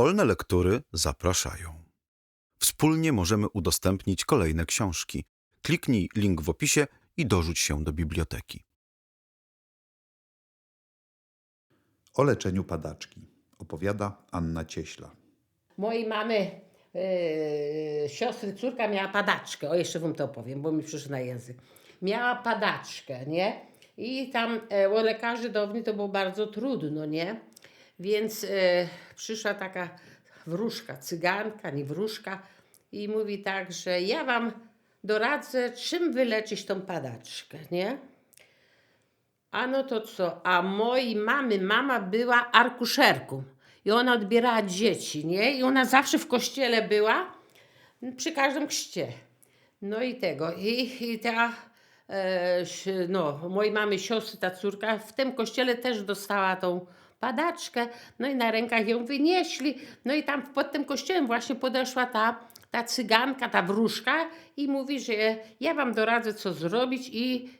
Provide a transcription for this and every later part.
Wolne lektury zapraszają. Wspólnie możemy udostępnić kolejne książki. Kliknij link w opisie i dorzuć się do biblioteki. O leczeniu padaczki opowiada Anna Cieśla. Mojej mamy e, siostry córka miała padaczkę. O, jeszcze wam to opowiem, bo mi przyszło na język. Miała padaczkę, nie? I tam e, u lekarzy dawniej to było bardzo trudno, nie? Więc e, przyszła taka wróżka, cyganka, nie wróżka i mówi tak, że ja wam doradzę, czym wyleczyć tą padaczkę, nie? A no to co? A mojej mamy mama była arkuszerką. I ona odbierała dzieci, nie? I ona zawsze w kościele była, przy każdym chrzcie. No i tego. I, i ta, e, no, mojej mamy siostry, ta córka, w tym kościele też dostała tą padaczkę. No i na rękach ją wynieśli. No i tam pod tym kościołem właśnie podeszła ta, ta cyganka, ta wróżka i mówi, że ja wam doradzę, co zrobić i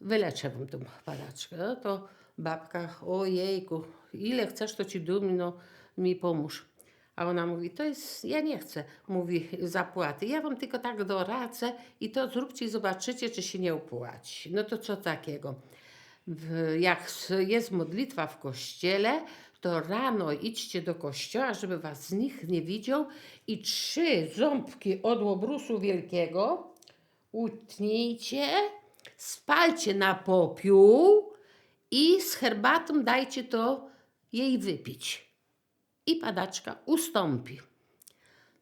wyleczę wam tą padaczkę. No to babka, ojejku, ile chcesz, to ci dum, no mi pomóż. A ona mówi, to jest, ja nie chcę, mówi, zapłaty. Ja wam tylko tak doradzę i to zróbcie i zobaczycie, czy się nie opłaci. No to co takiego? Jak jest modlitwa w kościele, to rano idźcie do kościoła, żeby was nikt nie widział i trzy ząbki od łobrusu wielkiego utnijcie, spalcie na popiół i z herbatą dajcie to jej wypić. I padaczka ustąpi.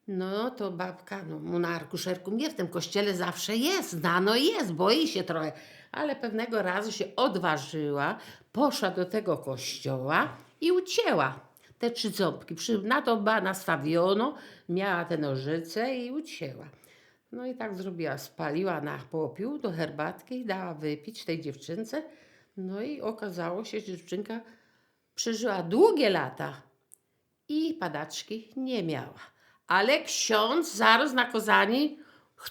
No to babka, no mu na arkuszerku mnie w tym kościele zawsze jest, znano jest, boi się trochę. Ale pewnego razu się odważyła, poszła do tego kościoła i ucięła te trzy ząbki. Przy, na to ba nastawiono, miała te nożyce i ucięła. No i tak zrobiła, spaliła na popiół do herbatki i dała wypić tej dziewczynce. No i okazało się, że dziewczynka przeżyła długie lata i padaczki nie miała. Ale ksiądz zaraz na kozani,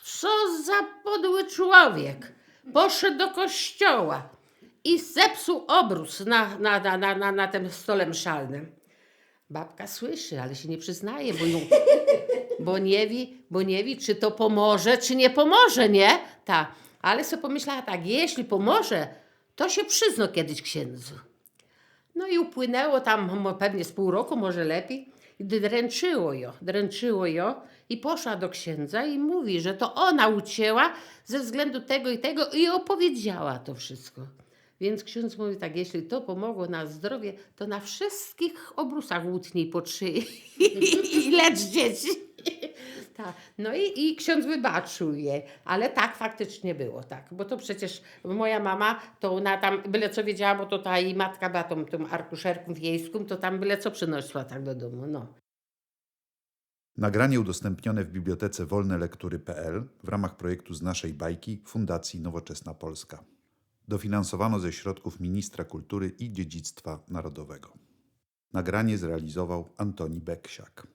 co za podły człowiek, poszedł do kościoła i zepsuł obrus na, na, na, na, na, na tym stole mszalnym. Babka słyszy, ale się nie przyznaje, bo, ją, bo, nie wie, bo nie wie, czy to pomoże, czy nie pomoże, nie? Ta. Ale sobie pomyślała tak, jeśli pomoże, to się przyzna kiedyś księdzu. No i upłynęło tam pewnie z pół roku, może lepiej. Dręczyło ją, dręczyło ją i poszła do księdza i mówi, że to ona ucięła ze względu tego i tego i opowiedziała to wszystko. Więc ksiądz mówi tak, jeśli to pomogło na zdrowie, to na wszystkich obrusach łutnij po trzy i lecz dzieci. Tak. No i, i ksiądz wybaczył jej, ale tak faktycznie było, tak. Bo to przecież moja mama, to ona tam byle co wiedziała, bo to ta jej matka była tą, tą arkuszerką wiejską, to tam byle co przynosiła tak do domu, no. Nagranie udostępnione w bibliotece wolnelektury.pl w ramach projektu z naszej bajki Fundacji Nowoczesna Polska. Dofinansowano ze środków Ministra Kultury i Dziedzictwa Narodowego. Nagranie zrealizował Antoni Beksiak.